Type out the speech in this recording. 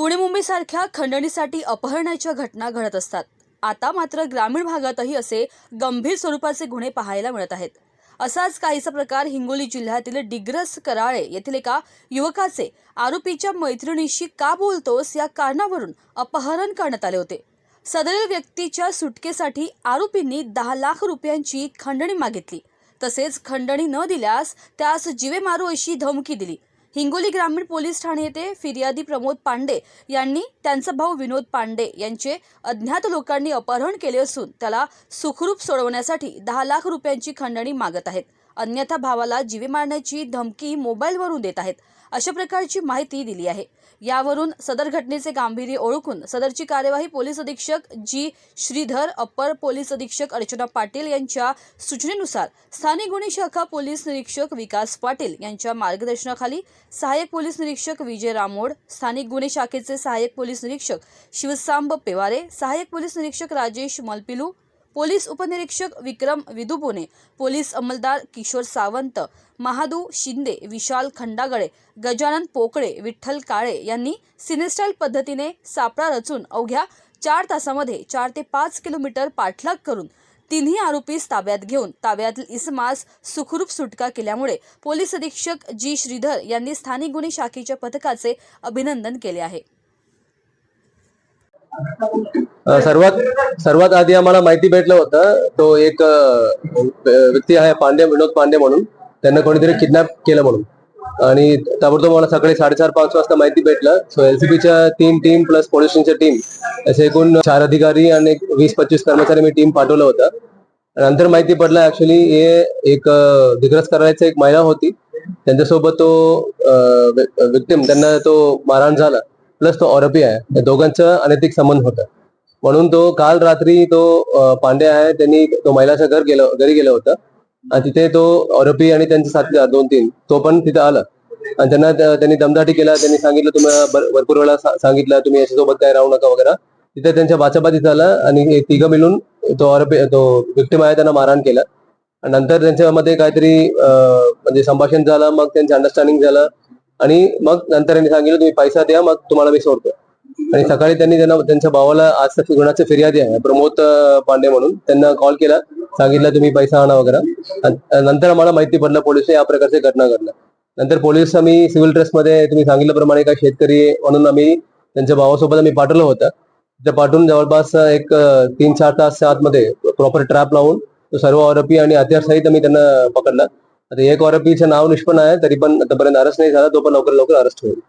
पुणे मुंबईसारख्या खंडणीसाठी अपहरणाच्या घटना घडत असतात. आता मात्र ग्रामीण भागातही असे गंभीर स्वरूपाचे गुन्हे पाहायला मिळत आहेत. असाच काहीसा प्रकार हिंगोली जिल्ह्यातील डिग्रस कराळे येथील एका युवकाचे आरोपीच्या मैत्रिणीशी का बोलतोस या कारणावरून अपहरण करण्यात आले होते. सदरील व्यक्तीच्या सुटकेसाठी आरोपींनी दहा लाख रुपयांची खंडणी मागितली. तसेच खंडणी न दिल्यास त्यास जीवे मारू अशी धमकी दिली. हिंगोली ग्रामीण पोलीस ठाणे येथे फिर्यादी प्रमोद पांडे यांनी त्यांचा भाऊ विनोद पांडे यांचे अज्ञात लोकांनी अपहरण केले असून त्याला सुखरूप सोडवण्यासाठी दहा लाख रुपयांची खंडणी मागत आहेत. अन्यथा भावाला जीवे मारण्याची धमकी मोबाईलवरून देत आहेत. अशा प्रकारची माहिती दिली आहे. यावरून सदर घटनेचे गांभीर्य ओळखून सदरची कार्यवाही पोलीस अधीक्षक जी श्रीधर अप्पर पोलीस अधीक्षक अर्चना पाटील यांच्या सूचनेनुसार स्थानिक गुन्हे शाखा पोलीस निरीक्षक विकास पाटील यांच्या मार्गदर्शनाखाली सहाय्यक पोलीस निरीक्षक विजय रामोड स्थानिक गुन्हे शाखेचे सहाय्यक पोलीस निरीक्षक शिवसांब पेवारे सहाय्यक पोलीस निरीक्षक राजेश मलपिलू पोलीस उपनिरीक्षक विक्रम विदुपुने पोलीस अंमलदार किशोर सावंत महादू शिंदे विशाल खंडागळे गजानन पोकळे विठ्ठल काळे यांनी सिनेस्टाईल पद्धतीने सापळा रचून अवघ्या चार तासामध्ये चार ते पाच किलोमीटर पाठलाग करून तिन्ही आरोपीस ताब्यात घेऊन ताब्यातील इसमास सुखरूप सुटका केल्यामुळे पोलीस अधीक्षक जी श्रीधर यांनी स्थानिक गुन्हे शाखेच्या पथकाचे अभिनंदन केले आहे. सर्वात सर्वात आधी आम्हाला माहिती भेटलं होतं तो एक व्यक्ती आहे पांडे विनोद पांडे म्हणून. त्यांना कोणीतरी किडनॅप केलं म्हणून. आणि ताबडतोब मला सकाळी साडेचार पाच वाजता माहिती भेटलं. सो एलसीबीच्या तीन टीम प्लस पोलीस स्टेशनच्या टीम असे एकूण चार अधिकारी आणि एक वीस पंचवीस कर्मचारी मी टीम पाठवलं होतं. नंतर माहिती पडलं ऍक्च्युली हे एक दिग्रस करायचं एक महिला होती. त्यांच्यासोबत तो विक्टिम त्यांना तो मारहाण झाला. प्लस तो आरोपी आहे. या दोघांचं अनैतिक संबंध होता. म्हणून तो काल रात्री तो पांडे आहे त्यांनी तो महिलाच्या घर गेलं घरी गेलं होतं. आणि तिथे तो आरोपी आणि त्यांचे साथीदार दोन तीन तो पण तिथे आला. आणि त्यांना त्यांनी दमदाटी केला त्यांनी सांगितलं तुम्हाला भरपूर वेळा सांगितलं तुम्ही याच्यासोबत काय राहू नका वगैरे. तिथे त्यांच्या बाचाबाची झाला आणि तिघं मिळून तो आरोपी तो विक्टिम आहे त्यांना मारहाण केलं. आणि नंतर त्यांच्यामध्ये काहीतरी म्हणजे संभाषण झालं मग त्यांचं अंडरस्टँडिंग झालं. आणि मग नंतर त्यांनी सांगितलं तुम्ही पैसा द्या मग तुम्हाला मी सोडतो. आणि सकाळी त्यांनी त्यांना त्यांच्या भावाला आज तक फिर्यादी आहे. प्रमोद पांडे म्हणून त्यांना कॉल केला. सांगितलं तुम्ही पैसा आणा वगैरे. नंतर आम्हाला माहिती पडलं पोलीस या प्रकारचे घटना घडल्या नंतर पोलीस आम्ही सिव्हिल ड्रेसमध्ये तुम्ही सांगितल्याप्रमाणे काय शेतकरी म्हणून आम्ही त्यांच्या भावासोबत आम्ही पाठवलं होतं. ते पाठवून जवळपास एक तीन चार तास आतमध्ये प्रॉपर ट्रॅप लावून तो सर्व आरोपी आणि हत्यार सहित आम्ही त्यांना पकडला. आता एक आरोपीचं नाव निष्पन्न आहे तरी पण आतापर्यंत अरेस्ट नाही झाला तो पण लवकर लवकर अरेस्ट होईल.